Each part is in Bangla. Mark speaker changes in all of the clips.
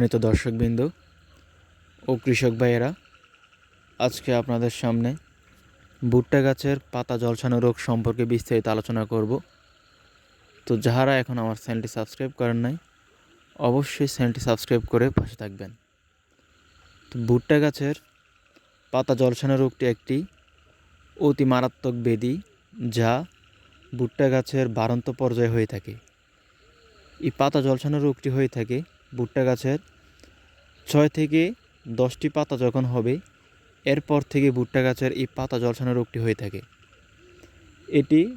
Speaker 1: সম্মানিত দর্শকবৃন্দ ও কৃষক ভাইয়েরা, আজকে আপনাদের সামনে ভুট্টা গাছের পাতা জলসানো রোগ সম্পর্কে বিস্তারিত আলোচনা করব। তো যাহারা এখন আমার চ্যানেলটি সাবস্ক্রাইব করেন নাই, অবশ্যই চ্যানেলটি সাবস্ক্রাইব করে পাশে থাকবেন। তো ভুট্টা গাছের পাতা জলসানো রোগটি একটি অতি মারাত্মক বেদি যা ভুট্টা গাছের বাড়ন্ত পর্যায়ে হয়ে থাকে। এই পাতা জলসানো রোগটি হয়ে থাকে ভুট্টা গাছের। ছয় থেকে দশটি পাতা যখন হবে, এরপর থেকে ভুট্টা গাছের এই পাতা জলসানো রোগটি হয়ে থাকে। এটি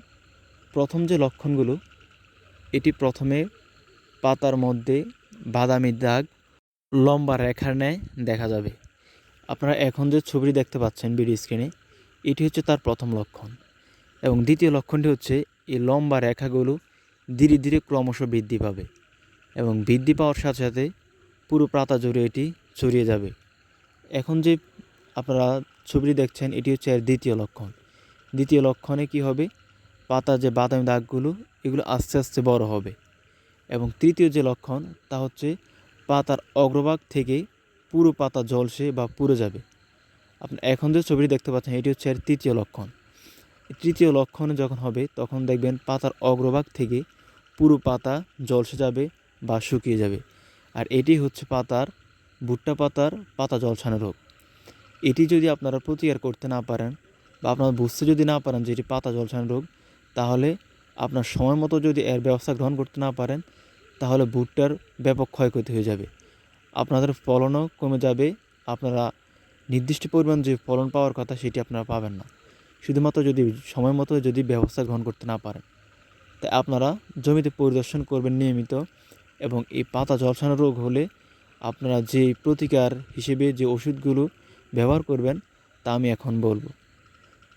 Speaker 1: প্রথম যে লক্ষণগুলো, এটি প্রথমে পাতার মধ্যে বাদামি দাগ, লম্বা রেখার ন্যায় দেখা যাবে। আপনারা এখন যে ছবিটি দেখতে পাচ্ছেন ভিডিও স্ক্রিনে, এটি হচ্ছে তার প্রথম লক্ষণ। এবং দ্বিতীয় লক্ষণটি হচ্ছে, এই লম্বা রেখাগুলো ধীরে ধীরে ক্রমশ বৃদ্ধি পাবে। এবং বৃদ্ধি পাওয়ার সাথে সাথে পুরো পাতা জুড়ে এটি ছড়িয়ে যাবে। এখন যে আপনারা ছবিটি দেখছেন, এটি হচ্ছে এর দ্বিতীয় লক্ষণ। দ্বিতীয় লক্ষণে কি হবে? পাতার যে বাদামি দাগগুলো, এগুলো আস্তে আস্তে বড় হবে। এবং তৃতীয় যে লক্ষণ, তা হচ্ছে পাতার অগ্রভাগ থেকে পুরো পাতা জলসে বা পুড়ে যাবে। আপনি এখন যে ছবিটি দেখতে পাচ্ছেন, এটি হচ্ছে এর তৃতীয় লক্ষণ। তৃতীয় লক্ষণে যখন হবে, তখন দেখবেন পাতার অগ্রভাগ থেকে পুরো পাতা জলসে যাবে বা শুকিয়ে যাবে। আর এটি হচ্ছে পাতার, ভুট্টা পাতার পাতা জলসানো রোগ। এটি যদি আপনারা প্রতিকার করতে না পারেন বা আপনারা বুঝতে যদি না পারেন যে এটি পাতা জলসানো রোগ, তাহলে আপনার সময় মতো যদি এর ব্যবস্থা গ্রহণ করতে না পারেন, তাহলে ভুট্টার ব্যাপক ক্ষয়ক্ষতি হয়ে যাবে। আপনাদের ফলনও কমে যাবে, আপনারা নির্দিষ্ট পরিমাণ যে ফলন পাওয়ার কথা সেটি আপনারা পাবেন না। শুধুমাত্র যদি সময় মতো যদি ব্যবস্থা গ্রহণ করতে না পারেন। তাই আপনারা জমিতে পরিদর্শন করবেন নিয়মিত এবং এই পাতা জলসানো রোগ হলে আপনারা যে প্রতিকার হিসেবে যে ওষুধগুলো ব্যবহার করবেন, তা আমি এখন বলব।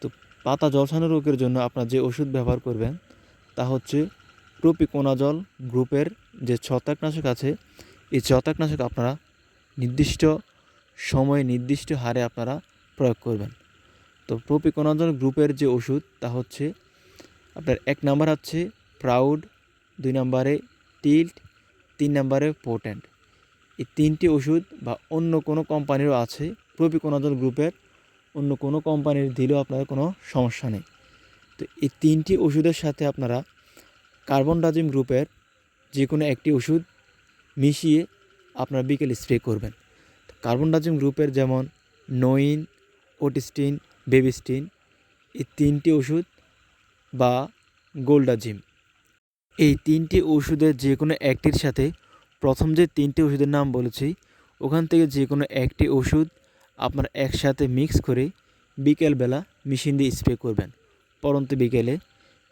Speaker 1: তো পাতা জলসানো রোগের জন্য আপনারা যে ওষুধ ব্যবহার করবেন, তা হচ্ছে প্রোপিকোনাজল গ্রুপের যে ছত্রাকনাশক আছে, এই ছত্রাকনাশক আপনারা নির্দিষ্ট সময়ে নির্দিষ্ট হারে আপনারা প্রয়োগ করবেন। তো প্রোপিকোনাজল গ্রুপের যে ওষুধ, তা হচ্ছে আপনার এক নাম্বার হচ্ছে প্রাউড, দুই নম্বরে টিল্ট তিন নম্বরে পোটেন্ট এই তিনটি ওষুধ বা অন্য কোনো কোম্পানিরও আছে প্রপিকোনাজল গ্রুপের অন্য কোনো কোম্পানির দিলেও আপনাদের কোনো সমস্যা নেই। তো এই তিনটি ওষুধের সাথে আপনারা কার্বন ডাজিম গ্রুপের যে কোনো একটি ওষুধ মিশিয়ে আপনারা বিকেল স্প্রে করবেন। তো কার্বন ডাজিম গ্রুপের যেমন নোইন, ওটিস্টিন, বেবিস্টিন, এই তিনটি ওষুধ বা গোল্ডাজিম এই তিনটি ওষুধের যে কোনো একটির সাথে প্রথম যে তিনটি ওষুধের নাম বলেছি, ওখান থেকে যে কোনো একটি ওষুধ আপনার একসাথে মিক্স করে বিকেলবেলা মেশিন দিয়ে স্প্রে করবেন। পরন্ত বিকেলে,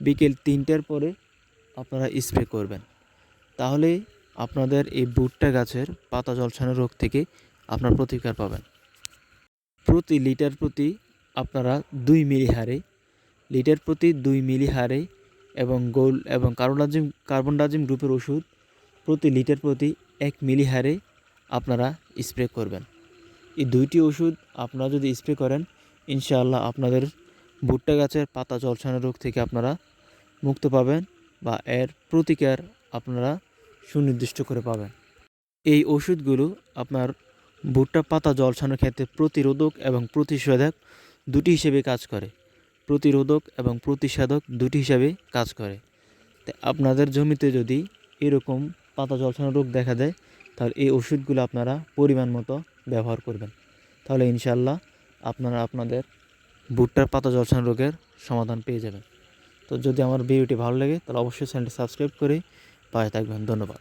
Speaker 1: বিকেল তিনটার পরে আপনারা স্প্রে করবেন। তাহলে আপনাদের এই ভুট্টা গাছের পাতা জলসানো রোগ থেকে আপনার প্রতিকার পাবেন। প্রতি লিটার প্রতি আপনারা দুই মিলি হারে লিটার প্রতি দুই মিলি হারে এবং গোল এবং কার্বনডাজিম কার্বনডাজিম গ্রুপের ওষুধ প্রতি লিটার প্রতি এক মিলি হারে আপনারা স্প্রে করবেন। এই দুইটি ওষুধ আপনারা যদি স্প্রে করেন, ইনশাআল্লাহ আপনাদের ভুট্টা গাছের পাতা জলসানো রোগ থেকে আপনারা মুক্ত পাবেন বা এর প্রতিকার আপনারা সুনির্দিষ্ট করে পাবেন। এই ওষুধগুলো আপনার ভুট্টা পাতা জলসানোর ক্ষেত্রে প্রতিরোধক এবং প্রতিষেধক দুটি হিসেবে কাজ করে। প্রতিরোধক এবং প্রতিষেধক দুটি হিসাবে কাজ করে। তাই আপনাদের জমিতে যদি এরকম পাতা জলসানো রোগ দেখা দেয়, তাহলে এই ওষুধগুলো আপনারা পরিমাণ মতো ব্যবহার করবেন। তাহলে ইনশাল্লাহ আপনারা আপনাদের ভুট্টার পাতা জলসানো রোগের সমাধান পেয়ে যাবেন। তো যদি আমার ভিডিওটি ভালো লাগে, তাহলে অবশ্যই চ্যানেলটি সাবস্ক্রাইব করে পাশে থাকবেন। ধন্যবাদ।